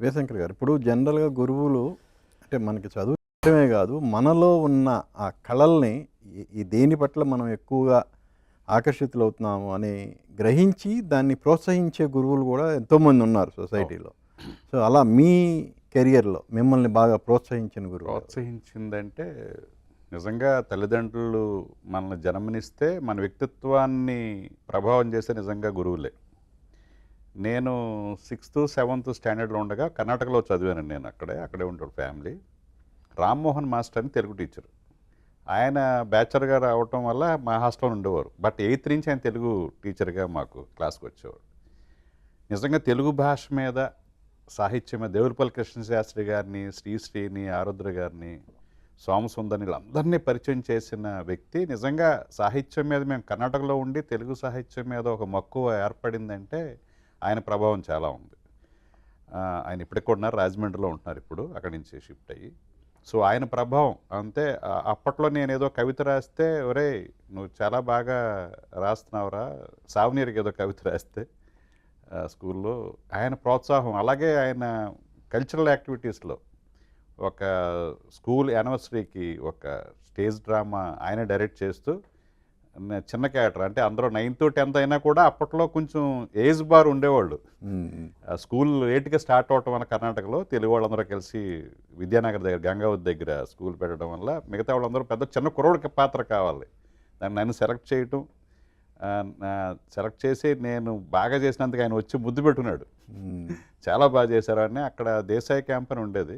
వేశంకర్ గారు. ఇప్పుడు జనరల్గా గురువులు అంటే మనకి చదువుటమే కాదు మనలో ఉన్న ఆ కళల్ని ఈ- దేని పట్ల మనం ఎక్కువగా ఆకర్షితులవుతున్నాము అని గ్రహించి దాన్ని ప్రోత్సహించే గురువులు కూడా ఎంతోమంది ఉన్నారు సొసైటీలో. సో అలా మీ కెరియర్లో మిమ్మల్ని బాగా ప్రోత్సహించిన గురువు ప్రోత్సహించిందంటే నిజంగా తల్లిదండ్రులు మనల్ని జన్మనిస్తే మన వ్యక్తిత్వాన్ని ప్రభావం చేసే నిజంగా గురువులే. నేను సిక్స్త్ సెవెంత్ స్టాండర్డ్లో ఉండగా కర్ణాటకలో చదివాను నేను అక్కడే అక్కడే ఉంటాడు ఫ్యామిలీ. రామ్మోహన్ మాస్టర్ అని తెలుగు టీచర్. ఆయన బ్యాచలర్గా రావటం వల్ల మా హాస్టల్లో ఉండేవారు. బట్ ఎయిత్ నుంచి ఆయన తెలుగు టీచర్గా మాకు క్లాస్కి వచ్చేవారు. నిజంగా తెలుగు భాష మీద సాహిత్యం మీద దేవులపల్లి కృష్ణశాస్త్రి గారిని శ్రీశ్రీని ఆరుద్ర గారిని సోమసుందర్ని వీళ్ళందరినీ పరిచయం చేసిన వ్యక్తి. నిజంగా సాహిత్యం మీద మేము కర్ణాటకలో ఉండి తెలుగు సాహిత్యం మీద ఒక మక్కువ ఏర్పడిందంటే ఆయన ప్రభావం చాలా ఉంది. ఆయన ఇప్పటికి కూడా ఉన్నారు. రాజమండ్రిలో ఉంటున్నారు ఇప్పుడు. అక్కడి నుంచి షిఫ్ట్ అయ్యి. సో ఆయన ప్రభావం అంతే అప్పట్లో నేను ఏదో కవిత రాస్తే ఒరే నువ్వు చాలా బాగా రాస్తున్నావురా. సావనీర్కి ఏదో కవిత రాస్తే స్కూల్లో. ఆయన ప్రోత్సాహం. అలాగే ఆయన కల్చరల్ యాక్టివిటీస్లో ఒక స్కూల్ యానివర్సరీకి ఒక స్టేజ్ డ్రామా ఆయన డైరెక్ట్ చేస్తూ చిన్న క్యారెక్టర్. అంటే అందరూ నైన్త్ టెన్త్ అయినా కూడా అప్పట్లో కొంచెం ఏజ్ బార్ ఉండేవాళ్ళు. స్కూల్ లేట్గా స్టార్ట్ అవటం వల్ల కర్ణాటకలో తెలుగు వాళ్ళందరూ కలిసి విద్యానగర్ దగ్గర గంగావతి దగ్గర స్కూల్ పెట్టడం వల్ల మిగతా వాళ్ళందరూ పెద్ద చిన్న కుర్రోడికి పాత్ర కావాలి. దాన్ని నన్ను సెలెక్ట్ చేయటం సెలెక్ట్ చేసి నేను బాగా చేసినందుకు ఆయన వచ్చి ముద్దు పెట్టుకున్నాడు. చాలా బాగా చేశారు అని అక్కడ దేశాయి క్యాంప్ అని ఉండేది.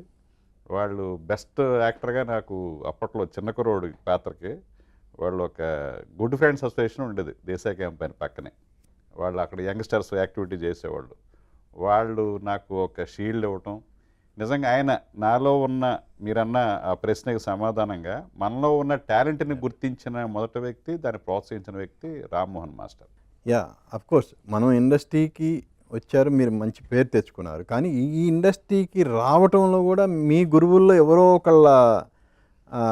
వాళ్ళు బెస్ట్ యాక్టర్గా నాకు అప్పట్లో చిన్న కుర్రోడు పాత్రకి వాళ్ళు ఒక గుడ్ ఫ్రెండ్స్ అసోసియేషన్ ఉండేది దేశా క్యాంప్ పక్కనే. వాళ్ళు అక్కడ యంగ్స్టర్స్ యాక్టివిటీ చేసేవాళ్ళు. వాళ్ళు నాకు ఒక షీల్డ్ ఇవ్వటం. నిజంగా ఆయన నాలో ఉన్న మీరన్న ఆ ప్రశ్నకి సమాధానంగా మనలో ఉన్న టాలెంట్ని గుర్తించిన మొదటి వ్యక్తి దాన్ని ప్రోత్సహించిన వ్యక్తి Rammohan master. Ya of course మనం ఇండస్ట్రీకి వచ్చారు మీరు మంచి పేరు తెచ్చుకున్నారు. కానీ ఈ ఇండస్ట్రీకి రావటంలో కూడా మీ గురువుల్లో ఎవరో ఒకళ్ళ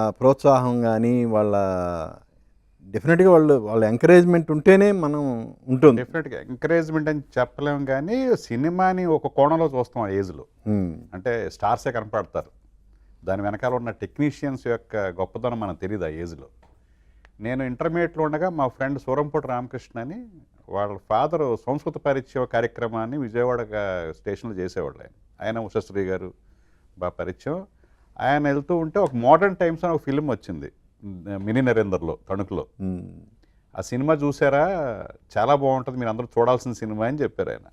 ప్రోత్సాహం కానీ వాళ్ళ డెఫినెట్గా వాళ్ళు వాళ్ళ ఎంకరేజ్మెంట్ ఉంటేనే మనం ఉంటుంది. డెఫినెట్గా ఎంకరేజ్మెంట్ అని చెప్పలేము కానీ సినిమాని ఒక కోణంలో చూస్తాం ఆ ఏజ్లో. అంటే స్టార్సే కనపడతారు. దాని వెనకాల ఉన్న టెక్నీషియన్స్ యొక్క గొప్పతనం మనకు తెలియదు ఆ ఏజ్లో నేను ఇంటర్మీడియట్లో ఉండగా మా ఫ్రెండ్ సూరంపూటి రామకృష్ణ అని వాళ్ళ ఫాదర్ సంస్కృత పరిచయ కార్యక్రమాన్ని విజయవాడ స్టేషన్లో చేసేవాళ్ళు ఆయన. ఆయన ఉషశ్రీ గారు బాగా పరిచయం. ఆయన వెళ్తూ ఉంటే ఒక మోడర్న్ టైమ్స్ అని ఒక ఫిలిం వచ్చింది. మినీ నరేందర్లో తణుకులో. ఆ సినిమా చూసారా చాలా బాగుంటుంది మీరు అందరూ చూడాల్సిన సినిమా అని చెప్పారు ఆయన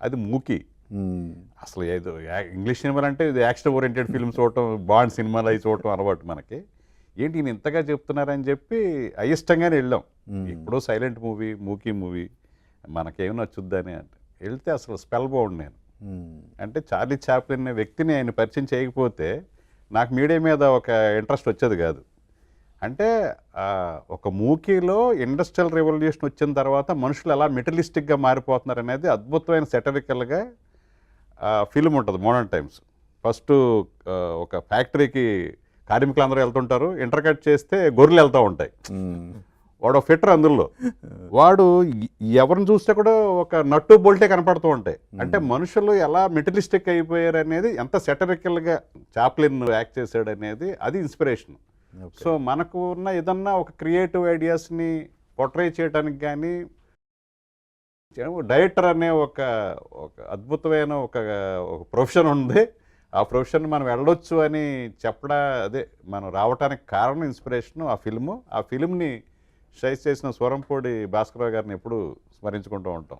అది మూకీ. అసలు ఏదో ఇంగ్లీష్ సినిమాలు అంటే ఇది యాక్షన్ ఓరియంటెడ్ ఫిల్మ్ చూడటం బాండ్ సినిమాలు అవి చూడటం అలవాటు మనకి ఏంటి ఈయన ఇంతగా చెప్తున్నారని చెప్పి అయిష్టంగానే వెళ్ళాం మ్మ్. ఇప్పుడు సైలెంట్ మూవీ మూకీ మూవీ మనకేం నచ్చుద్దని అంటే వెళ్తే అసలు స్పెల్ బాగుండు నేను. అంటే చార్లీ చాప్లిన్ అనే వ్యక్తిని ఆయన పరిచయం చేయకపోతే నాకు మీడియా మీద ఒక ఇంట్రెస్ట్ వచ్చేది కాదు అంటే ఒక మూకీలో ఇండస్ట్రియల్ రెవల్యూషన్ వచ్చిన తర్వాత మనుషులు ఎలా మెటలిస్టిక్గా మారిపోతున్నారు అనేది అద్భుతమైన సెటరికల్గా ఫిల్మ్ ఉంటుంది మోడర్న్ టైమ్స్ ఫస్ట్ ఒక ఫ్యాక్టరీకి కార్మికులు అందరూ వెళ్తుంటారు ఇంటర్కట్ చేస్తే గొర్రెలు వెళ్తూ ఉంటాయి. వాడు ఫిట్టర్ అందులో. వాడు ఎవరిని చూస్తే కూడా ఒక నట్టు బోల్టే కనపడుతూ ఉంటాయి. అంటే మనుషులు ఎలా మెటలిస్టిక్ అయిపోయారు అనేది ఎంత సెటరికల్గా చాప్లిన్ యాక్ట్ చేశాడు అనేది అది ఇన్స్పిరేషన్. సో మనకు ఉన్న ఏదన్నా ఒక క్రియేటివ్ ఐడియాస్ని పొట్రై చేయడానికి కానీ డైరెక్టర్ అనే ఒక ఒక అద్భుతమైన ఒక ఒక ప్రొఫెషన్ ఉంది. ఆ ప్రొఫెషన్ మనం వెళ్ళొచ్చు అని చెప్పడా అదే మనం రావడానికి కారణం ఇన్స్పిరేషన్ ఆ ఫిల్ము. ఆ ఫిల్మ్ని షైస్ చేసిన స్వరంపూడి భాస్కరరావు గారిని ఎప్పుడు స్మరించుకుంటూ ఉంటాం.